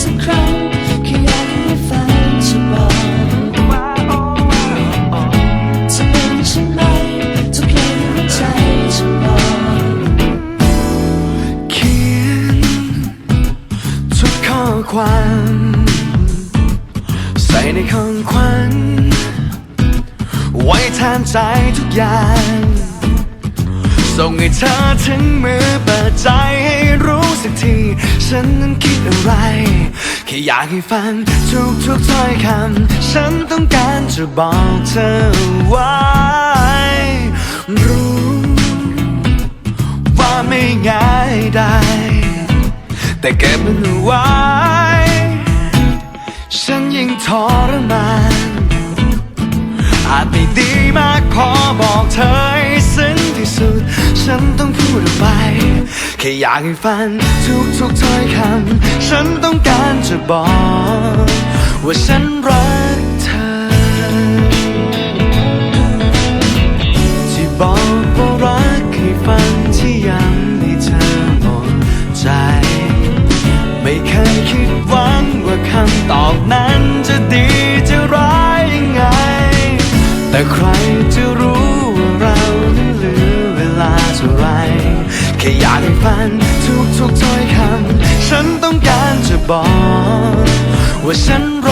สักครั้งแค่อยากให้ฝันจะบอกจะเป็นเช่นไรทุกเพลงหัวใจจะบอกเขียนทุกข้อความ ใส่ในของขวัญไว้แทนใจทุกอย่าง ส่งให้เธอถึงมือเปิดใจให้รู้ ฉันนั้นคิดอะไร แค่อยากให้ฟังทุกทุกถ้อยคำ ฉันต้องการจะบอกเธอไว้รู้ ว่าไม่ง่ายได้ แต่เก็บมันไว้ ฉันยิ่งทรมานอาจไม่ดีมากพอบอกเธอให้ซึ้งที่สุด ฉันต้องพูดออกไป แค่อยากให้ฟังทุกทุกถ้อยคำ ฉันต้องการจะบอก ว่าฉันรักเธอ ที่บอกว่ารักให้ฟังที่ยังให้เธอหมดใจ ไม่เคยคิดหวังว่าคำตอบนั้นจะดีจะร้ายยังไง แต่ใครจะรู้ว่าเรานั้นเหลือเวลาเท่าไหร แค่อยากให้ฟังทุกทุกถ้อยคำ ฉันต้องการจะบอก ว่าฉันรอ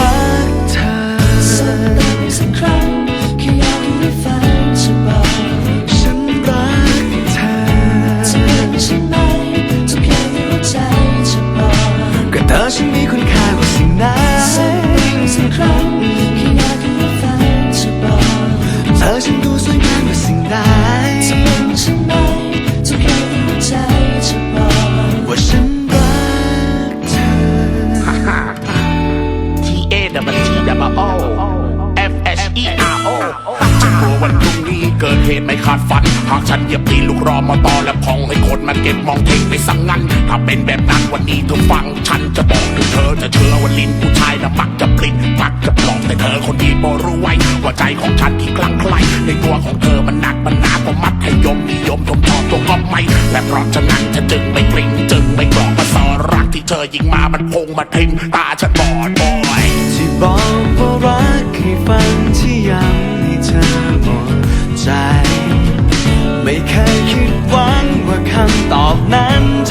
ตุไม่คาดฝัน หากฉันเหยียบตีลูกรอมาต่อและพองให้คนมาเก็บมองเทงไปสังงันถ้าเป็นแบบนั้นวันนี้เธอฟัง ฉันจะบอกถึงเธอจะเชื่อว่าลิ้นผู้ชายนะมักจะปลิ้นมักจะปลอกแต่เธอคนดีบอรู้ไว้ว่าใจของฉันที่คลั่งไคล้ในตัวของเธอมันหนักมันหนากว่ามัธยมนิยมทมทอตัวก็ไม่และเพราะฉะนั้นฉันจึงไม่ปลิ้งจึงไม่กรอกมาสอรักที่เธอยิงมามันพงมาทิ่มตาฉันบอดบอยที่บอกว่ารักให้ฟัง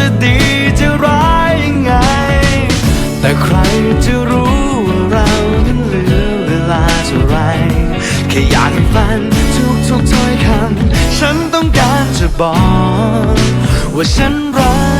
จะดีจะร้ายยังไง แต่ใครจะรู้ว่าเรานั้นเหลือเวลาเท่าไรแค่อยากให้ฟังทุกทุกถ้อยคำฉันต้องการจะบอก ว่าฉันรัก